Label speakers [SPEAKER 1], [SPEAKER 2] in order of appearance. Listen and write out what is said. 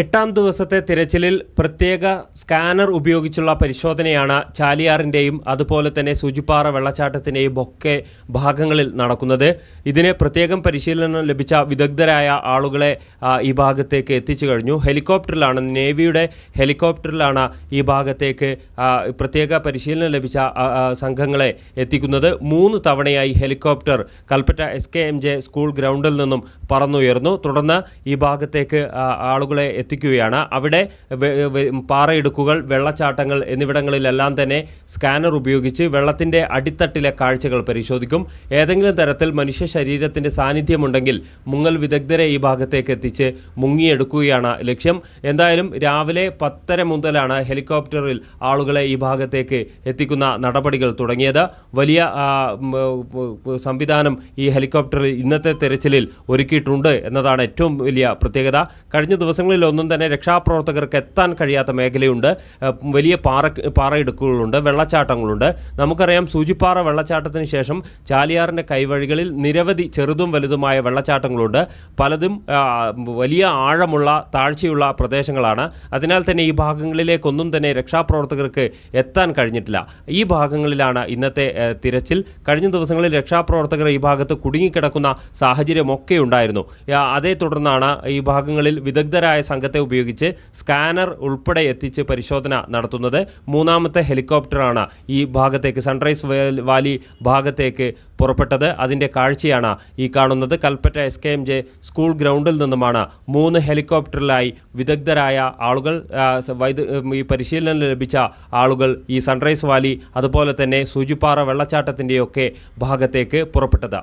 [SPEAKER 1] എട്ടാം ദിവസത്തെ തിരച്ചിലിൽ പ്രത്യേക സ്കാനർ ഉപയോഗിച്ചുള്ള പരിശോധനയാണ് ചാലിയാറിന്റെയും അതുപോലെ തന്നെ സൂചിപ്പാറ വെള്ളച്ചാട്ടത്തിന്റെയും ഒക്കെ ഭാഗങ്ങളിൽ നടക്കുന്നത്. ഇതിന് പ്രത്യേകം പരിശീലനം ലഭിച്ച വിദഗ്ധരായ ആളുകളെ ഈ ഭാഗത്തേക്ക് എത്തിച്ചു കഴിഞ്ഞു. ഹെലികോപ്റ്ററിലാണ് നേവിയുടെ ഹെലികോപ്റ്ററിലാണ് ഈ ഭാഗത്തേക്ക് പ്രത്യേക പരിശീലനം ലഭിച്ച സംഘങ്ങളെ എത്തിക്കുന്നത്. മൂന്ന് തവണയായി ഹെലികോപ്റ്റർ കൽപ്പറ്റ എസ് സ്കൂൾ ഗ്രൗണ്ടിൽ നിന്നും പറന്നുയർന്നു. തുടർന്ന് ഈ ഭാഗത്തേക്ക് ആളുകളെ എത്തിക്കുകയാണ്. അവിടെ പാറയിടുക്കുകൾ വെള്ളച്ചാട്ടങ്ങൾ എന്നിവിടങ്ങളിലെല്ലാം തന്നെ സ്കാനർ ഉപയോഗിച്ച് വെള്ളത്തിന്റെ അടിത്തട്ടിലെ കാഴ്ചകൾ പരിശോധിക്കും. ഏതെങ്കിലും തരത്തിൽ മനുഷ്യ ശരീരത്തിന്റെ സാന്നിധ്യമുണ്ടെങ്കിൽ മുങ്ങൽ വിദഗ്ധരെ ഈ ഭാഗത്തേക്ക് എത്തിച്ച് മുങ്ങിയെടുക്കുകയാണ് ലക്ഷ്യം. എന്തായാലും രാവിലെ പത്തര മുതലാണ് ഹെലികോപ്റ്ററിൽ ആളുകളെ ഈ ഭാഗത്തേക്ക് എത്തിക്കുന്ന നടപടികൾ തുടങ്ങിയത്. വലിയ സംവിധാനം ഈ ഹെലികോപ്റ്ററിൽ ഇന്നത്തെ തെരച്ചിലിൽ ഒരുക്കിയിട്ടുണ്ട് എന്നതാണ് ഏറ്റവും വലിയ പ്രത്യേകത. കഴിഞ്ഞ ദിവസങ്ങളിലൊന്നും തന്നെ രക്ഷാപ്രവർത്തകർക്ക് എത്താൻ കഴിയാത്ത മേഖലയുണ്ട്. വലിയ പാറ പാറയിടുക്കുകളുണ്ട് വെള്ളച്ചാട്ടങ്ങളുണ്ട്. നമുക്കറിയാം സൂചിപ്പാറ വെള്ളച്ചാട്ടത്തിന് ശേഷം ചാലിയാറിന്റെ കൈവഴികളിൽ നിരവധി ചെറുതും വലുതുമായ വെള്ളച്ചാട്ടങ്ങളുണ്ട്. പലതും വലിയ ആഴമുള്ള താഴ്ചയുള്ള പ്രദേശങ്ങളാണ്. അതിനാൽ തന്നെ ഈ ഭാഗങ്ങളിലേക്കൊന്നും തന്നെ രക്ഷാപ്രവർത്തകർക്ക് എത്താൻ കഴിഞ്ഞിട്ടില്ല. ഈ ഭാഗങ്ങളിലാണ് ഇന്നത്തെ തിരച്ചിൽ. കഴിഞ്ഞ ദിവസങ്ങളിൽ രക്ഷാപ്രവർത്തകർ ഈ ഭാഗത്ത് കുടുങ്ങിക്കിടക്കുന്ന സാഹചര്യമൊക്കെ ഉണ്ടായിരുന്നു. അതേ തുടർന്നാണ് ഈ ഭാഗങ്ങളിൽ വിദഗ്ധരായ സംഘത്തെ ഉപയോഗിച്ച് സ്കാനർ ഉൾപ്പെടെ എത്തിച്ച് പരിശോധന നടത്തുന്നത് മൂന്നാമത്തെ ഹെലികോപ്റ്ററാണ് ഈ ഭാഗത്തേക്ക് സൺറൈസ് വാലി ഭാഗത്തേക്ക് പുറപ്പെട്ടത്. അതിന്റെ കാഴ്ചയാണ് ഈ കാണുന്നത്. Kalpetta S K M J school ഗ്രൗണ്ടിൽ നിന്നുമാണ് മൂന്ന് ഹെലികോപ്റ്ററിലായി വിദഗ്ധരായ ആളുകൾ ഈ പരിശീലനം ലഭിച്ച ആളുകൾ ഈ സൺറൈസ് വാലി അതുപോലെ തന്നെ സൂചിപ്പാറ വെള്ളച്ചാട്ടത്തിന്റെയൊക്കെ ഭാഗത്തേക്ക് പുറപ്പെട്ടത്.